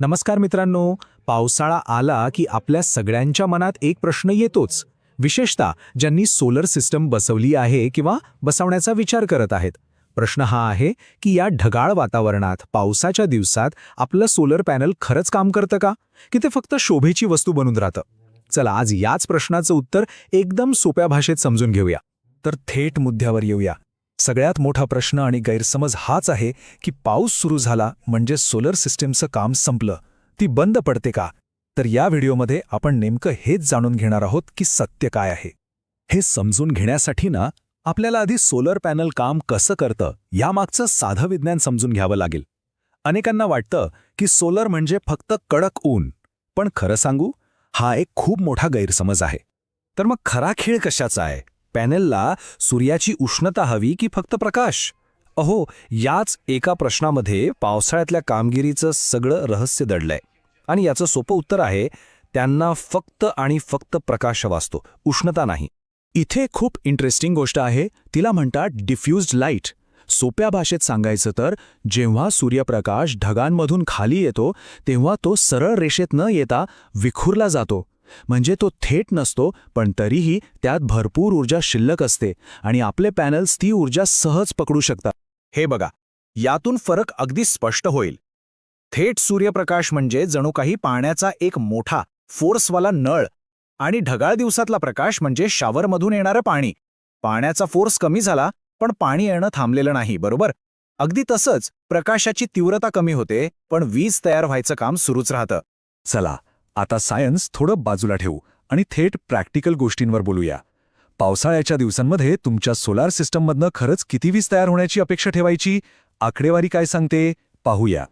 नमस्कार मित्रांनो पावसाळा आला की आपल्या सगळ्यांच्या मनात एक प्रश्न येतोच. विशेषतः ज्यांनी सोलर सिस्टम बसवली आहे किंवा बसवण्याचा विचार करत आहेत. प्रश्न हा आहे की या ढगाळ वातावरणात पावसाच्या दिवसात आपलं सोलर पॅनल खरंच काम करतं का? की ते फक्त शोभेची वस्तू बनून राहतं? चला आज याच प्रश्नाचं उत्तर एकदम सोप्या भाषेत समजून घेऊया. तर थेट मुद्द्यावर येऊया. सगळ्यात मोठा प्रश्न आणि गैरसमज हाच आहे की पाऊस सुरू झाला म्हणजे सोलर सिस्टीमचं काम संपलं. ती बंद पडते का? तर या व्हिडिओमध्ये आपण नेमकं हेच जाणून घेणार आहोत की सत्य काय आहे. हे समजून घेण्यासाठी ना आपल्याला आधी सोलर पॅनल काम कसं करतं यामागचं साधं विज्ञान समजून घ्यावं लागेल. अनेकांना वाटतं की सोलर म्हणजे फक्त कडक ऊन. पण खरं सांगू हा एक खूप मोठा गैरसमज आहे. तर मग खरा खेळ कशाचा आहे? पॅनेलला सूर्याची उष्णता हवी की फक्त प्रकाश? अहो याच एका प्रश्नामध्ये पावसाळ्यातल्या कामगिरीचं सगळं रहस्य दडलंय. आणि याचं सोपं उत्तर आहे त्यांना फक्त आणि फक्त प्रकाश वाचतो उष्णता नाही. इथे खूप इंटरेस्टिंग गोष्ट आहे तिला म्हणतात डिफ्यूज्ड लाइट सोप्या भाषेत सांगायचं तर जेव्हा सूर्यप्रकाश ढगांमधून खाली येतो तेव्हा तो सरळ रेषेत न येता विखुरला जातो. म्हणजे तो थेट नसतो पण तरीही त्यात भरपूर ऊर्जा शिल्लक असते आणि आपले पॅनल्स ती ऊर्जा सहज पकडू शकतात. हे बघा यातून फरक अगदी स्पष्ट होईल. थेट सूर्यप्रकाश म्हणजे जणू काही पाण्याचा एक मोठा फोर्सवाला नळ आणि ढगाळ दिवसातला प्रकाश म्हणजे शावरमधून येणारं पाणी. पाण्याचा फोर्स कमी झाला पण पाणी येणं थांबलेलं नाही बरोबर? अगदी तसंच प्रकाशाची तीव्रता कमी होते पण वीज तयार व्हायचं काम सुरूच राहतं. चला आता सायन्स थोडं बाजूला ठेवू आणि थेट प्रॅक्टिकल गोष्टींवर बोलूया. पावसाळ्याच्या दिवसांमध्ये तुमच्या सोलार सिस्टममधनं खरंच किती वीज तयार होण्याची अपेक्षा ठेवायची? आकडेवारी काय सांगते? पाहूया.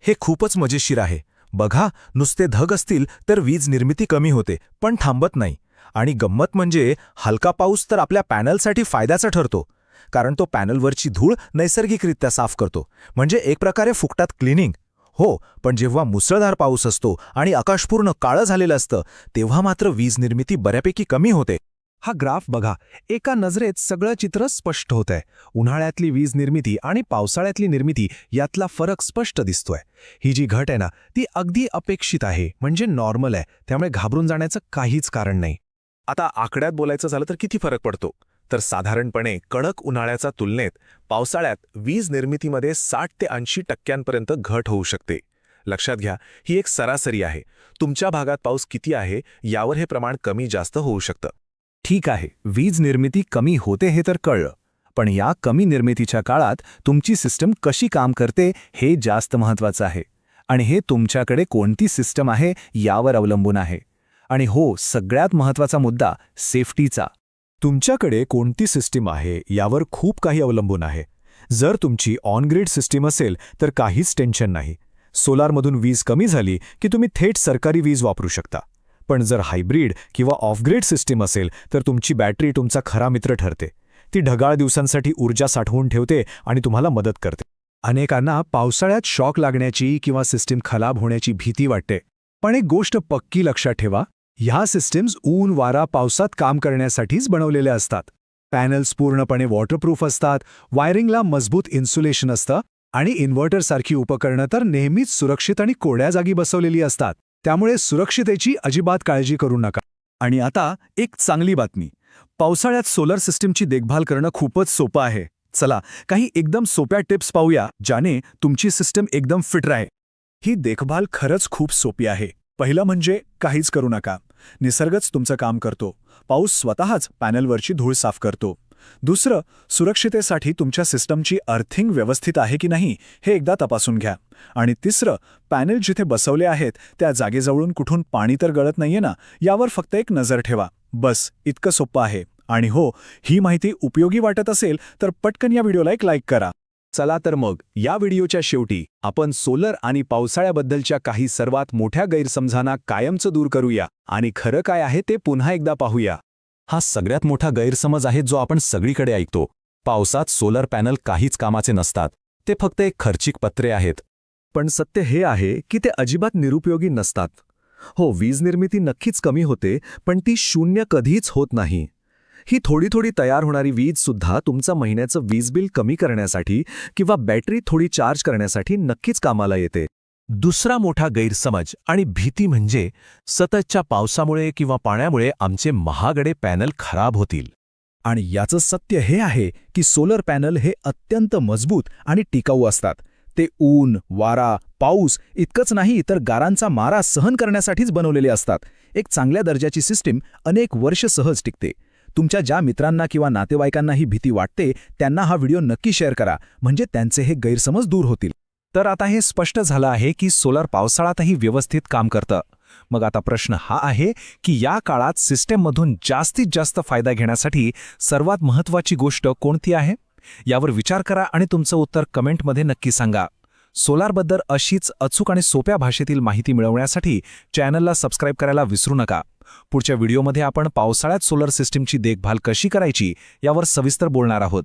हे खूपच मजेशीर आहे. बघा नुसते धग असतील तर वीज निर्मिती कमी होते पण थांबत नाही. आणि गंमत म्हणजे हलका पाऊस तर आपल्या पॅनलसाठी फायद्याचा ठरतो. कारण तो पॅनलवरची धूळ नैसर्गिकरित्या साफ करतो. म्हणजे एक प्रकारे फुकटात क्लिनिंग. हो पण जेव्हा मुसळधार पाऊस असतो आणि आकाश पूर्ण काळं झालेलं असतं तेव्हा मात्र वीज निर्मिती बऱ्यापैकी कमी होते. हा ग्राफ बघा एका नजरेत सगळं चित्र स्पष्ट होतंय. उन्हाळ्यातली वीज निर्मिती आणि पावसाळ्यातली निर्मिती यातला फरक स्पष्ट दिसतोय. ही जी घट आहे ना ती अगदी अपेक्षित आहे म्हणजे नॉर्मल आहे त्यामुळे घाबरून जाण्याचं काहीच कारण नाही. आता आकड्यात बोलायचं झालं तर किती फरक पडतो? तर साधारणपणे कडक उन्हाळ्याच्या तुलनेत पावसाळ्यात वीज निर्मितीमध्ये साठ ते ऐंशी टक्क्यांपर्यंत घट होऊ शकते. लक्षात घ्या ही एक सरासरी आहे. तुमच्या भागात पाऊस किती आहे यावर हे प्रमाण कमी जास्त होऊ शकतं. ठीक आहे वीज निर्मिती कमी होते हे तर कळलं पण या कमी निर्मितीच्या काळात तुमची सिस्टम कशी काम करते हे जास्त महत्वाचं आहे. आणि हे तुमच्याकडे कोणती सिस्टम आहे यावर अवलंबून आहे. आणि हो सगळ्यात महत्त्वाचा मुद्दा सेफ्टीचा. तुमच्याकडे कोणती सिस्टीम आहे यावर खूप काही अवलंबून आहे. जर तुमची ऑन ग्रीड सिस्टीम असेल तर काहीच टेन्शन नाही. सोलारमधून वीज कमी झाली की तुम्ही थेट सरकारी वीज वापरू शकता. पण जर हायब्रीड किंवा ऑफग्रीड सिस्टीम असेल तर तुमची बॅटरी तुमचा खरा मित्र ठरते. ती ढगाळ दिवसांसाठी ऊर्जा साठवून ठेवते आणि तुम्हाला मदत करते. अनेकांना पावसाळ्यात शॉक लागण्याची किंवा सिस्टीम खराब होण्याची भीती वाटते. पण एक गोष्ट पक्की लक्षात ठेवा ह्या सिस्टीम्स ऊन वारा पावसात काम करण्यासाठीच बनवलेल्या असतात. पॅनल्स पूर्णपणे वॉटरप्रूफ असतात वायरिंगला मजबूत इन्सुलेशन असतं आणि इन्व्हर्टरसारखी उपकरणं तर नेहमीच सुरक्षित आणि कोड्या जागी बसवलेली असतात. त्यामुळे सुरक्षितेची अजिबात काळजी करू नका. आणि आता एक चांगली बातमी. पावसाळ्यात सोलर सिस्टीमची देखभाल करणं खूपच सोपं आहे. चला काही एकदम सोप्या टिप्स पाहूया ज्याने तुमची सिस्टम एकदम फिट राहे. ही देखभाल खरंच खूप सोपी आहे. पहिलं म्हणजे काहीच करू नका. निसर्गच तुमचं काम करतो. पाऊस स्वतःच पॅनलवरची धूळ साफ करतो. दुसरं सुरक्षितेसाठी तुमच्या सिस्टमची अर्थिंग व्यवस्थित आहे की नाही हे एकदा तपासून घ्या. आणि तिसरं पॅनेल जिथे बसवले आहेत त्या जागेजवळून कुठून पाणी तर गळत नाहीये ना यावर फक्त एक नजर ठेवा. बस इतकं सोपं आहे. आणि हो ही माहिती उपयोगी वाटत असेल तर पटकन या व्हिडिओला एक लाईक करा. चला तर मग या व्हिडिओच्या शेवटी आपण सोलर आणि पावसाळ्याबद्दलच्या काही सर्वात मोठ्या गैरसमजांना कायमचं दूर करूया आणि खरं काय आहे ते पुन्हा एकदा पाहूया. हा सगळ्यात मोठा गैरसमज आहे जो आपण सगळीकडे ऐकतो. पावसात सोलर पॅनल काहीच कामाचे नसतात ते फक्त एक खर्चिक पत्रे आहेत. पण सत्य हे आहे की ते अजिबात निरुपयोगी नसतात. हो वीज निर्मिती नक्कीच कमी होते पण ती शून्य कधीच होत नाही. ही थोडी थोडी तयार होणारी वीज सुद्धा तुमचं महिन्याचं वीज बिल कमी करण्यासाठी किंवा बॅटरी थोडी चार्ज करण्यासाठी नक्कीच कामाला येते. दुसरा मोठा गैरसमज आणि भीती म्हणजे सततच्या पावसामुळे किंवा पाण्यामुळे आमचे महागडे पॅनल खराब होतील. आणि याचं सत्य हे आहे की सोलर पॅनल हे अत्यंत मजबूत आणि टिकाऊ असतात. ते ऊन वारा पाऊस इतकंच नाही तर गारांचा मारा सहन करण्यासाठीच बनवलेले असतात. एक चांगल्या दर्जाची सिस्टीम अनेक वर्ष सहज टिकते. तुमच्या ज्या मित्रांना किंवा नातेवाईकांना ही भीती वाटते त्यांना हा व्हिडिओ नक्की शेअर करा म्हणजे त्यांचे हे गैरसमज दूर होतील. तर आता हे स्पष्ट झालं आहे की सोलर पावसाळ्यातही व्यवस्थित काम करतं. मग आता प्रश्न हा आहे की या काळात सिस्टममधून जास्तीत जास्त फायदा घेण्यासाठी सर्वात महत्त्वाची गोष्ट कोणती आहे? यावर विचार करा आणि तुमचं उत्तर कमेंटमध्ये नक्की सांगा. सोलारबद्दल अशीच अचूक आणि सोप्या भाषेतील माहिती मिळवण्यासाठी चॅनलला सबस्क्राईब करायला विसरू नका. पुढच्या व्हिडिओमध्ये आपण पावसाळ्यात सोलर सिस्टीमची देखभाल कशी करायची यावर सविस्तर बोलणार आहोत.